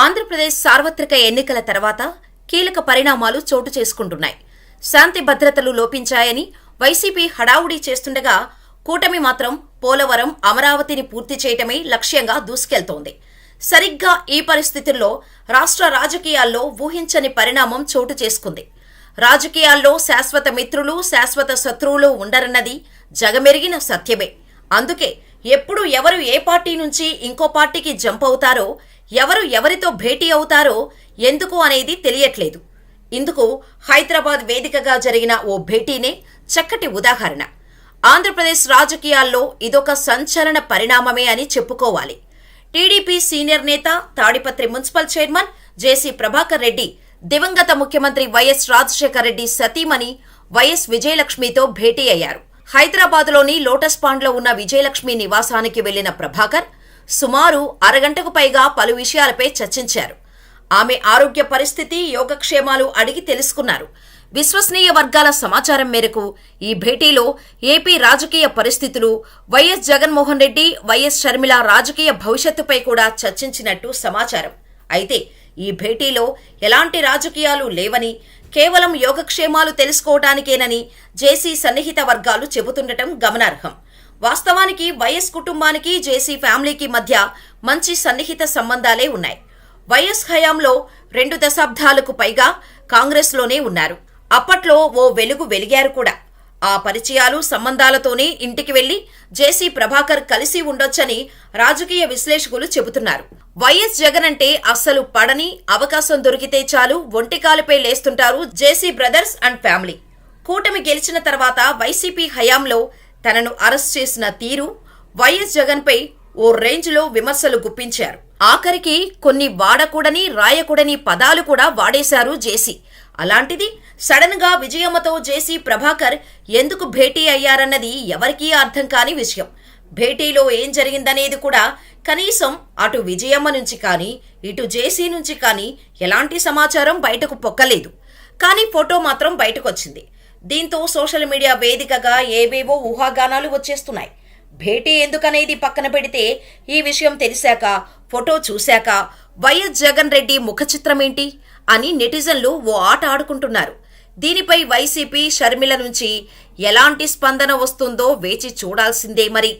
ఆంధ్రప్రదేశ్ సార్వత్రిక ఎన్నికల తర్వాత కీలక పరిణామాలు చోటు చేసుకుంటున్నాయి. శాంతి భద్రతలు లోపించాయని వైసీపీ హడావుడి చేస్తుండగా కూటమి మాత్రం పోలవరం అమరావతిని పూర్తి చేయటమే లక్ష్యంగా దూసుకెళ్తోంది. సరిగ్గా ఈ పరిస్థితుల్లో రాష్ట్ర రాజకీయాల్లో ఊహించని పరిణామం చోటు చేసుకుంది. రాజకీయాల్లో శాశ్వత మిత్రులు శాశ్వత శత్రువులు ఉండరన్నది జగమెరిగిన సత్యమే. అందుకే ఎప్పుడు ఎవరు ఏ పార్టీ నుంచి ఇంకో పార్టీకి జంప్ అవుతారో ఎవరు ఎవరితో భేటీ అవుతారో ఎందుకు అనేది తెలియట్లేదు. ఇందుకు హైదరాబాద్ వేదికగా జరిగిన ఓ భేటీనే చక్కటి ఉదాహరణ. ఆంధ్రప్రదేశ్ రాజకీయాల్లో ఇదొక సంచలన పరిణామమే అని చెప్పుకోవాలి. టీడీపీ సీనియర్ నేత Tadipatri municipal chairman JC Prabhakar Reddy దివంగత ముఖ్యమంత్రి వైఎస్ రాజశేఖర రెడ్డి సతీమణి వైఎస్ విజయలక్ష్మితో భేటీ అయ్యారు. హైదరాబాద్లోని లోటస్ పాండ్లో ఉన్న విజయలక్ష్మి నివాసానికి వెళ్ళిన ప్రభాకర్ సుమారు అరగంటకు పైగా పలు విషయాలపై చర్చించారు. ఆమె ఆరోగ్య పరిస్థితి యోగక్షేమాలు అడిగి తెలుసుకున్నారు. విశ్వసనీయ వర్గాల సమాచారం మేరకు ఈ భేటీలో ఏపీ రాజకీయ పరిస్థితులు వైఎస్ జగన్మోహన్ రెడ్డి వైఎస్ షర్మిల రాజకీయ భవిష్యత్తుపై కూడా చర్చించినట్టు సమాచారం. అయితే ఈ భేటీలో ఎలాంటి రాజకీయాలు లేవని కేవలం యోగక్షేమాలు తెలుసుకోవటానికేనని జేసీ సన్నిహిత వర్గాలు చెబుతుండటం గమనార్హం. వాస్తవానికి వైఎస్ కుటుంబానికి జేసీ ఫ్యామిలీకి మధ్య మంచి సన్నిహిత సంబంధాలే ఉన్నాయి. వైఎస్ హయాంలో రెండు దశాబ్దాలకు పైగా కాంగ్రెస్లోనే ఉన్నారు. అప్పట్లో ఓ వెలుగు వెలిగారు కూడా. ఆ పరిచయాలు సంబంధాలతోనే ఇంటికి వెళ్ళి జేసీ ప్రభాకర్ కలిసి ఉండొచ్చని రాజకీయ విశ్లేషకులు చెబుతున్నారు. వైఎస్ జగన్ అంటే అస్సలు పడని అవకాశం దొరికితే చాలు ఒంటికాలుపై లేస్తుంటారు జేసీ బ్రదర్స్ అండ్ ఫ్యామిలీ. కూటమి గెలిచిన తర్వాత వైసీపీ హయాంలో తనను అరెస్ట్ చేసిన తీరు వైఎస్ జగన్పై ఓ రేంజ్లో విమర్శలు గుప్పించారు. ఆఖరికి కొన్ని వాడకూడని రాయకూడని పదాలు కూడా వాడేశారు జేసీ. అలాంటిది సడన్గా విజయమ్మతో జేసీ ప్రభాకర్ ఎందుకు భేటీ అయ్యారన్నది ఎవరికీ అర్థం కాని విషయం. భేటీలో ఏం జరిగిందనేది కూడా కనీసం అటు విజయమ్మ నుంచి కానీ ఇటు జేసీ నుంచి కానీ ఎలాంటి సమాచారం బయటకు పొక్కలేదు. కానీ ఫోటో మాత్రం బయటకొచ్చింది. దీంతో సోషల్ మీడియా వేదికగా ఏవేవో ఊహాగానాలు వచ్చేస్తున్నాయి. భేటీ ఎందుకనేది పక్కన పెడితే ఈ విషయం తెలిసాక ఫోటో చూశాక వైఎస్ జగన్ రెడ్డి ముఖ చిత్రమేంటి అని నెటిజన్లు ఓ ఆట ఆడుకుంటున్నారు. దీనిపై వైసీపీ షర్మిల నుంచి ఎలాంటి స్పందన వస్తుందో వేచి చూడాల్సిందే మరి.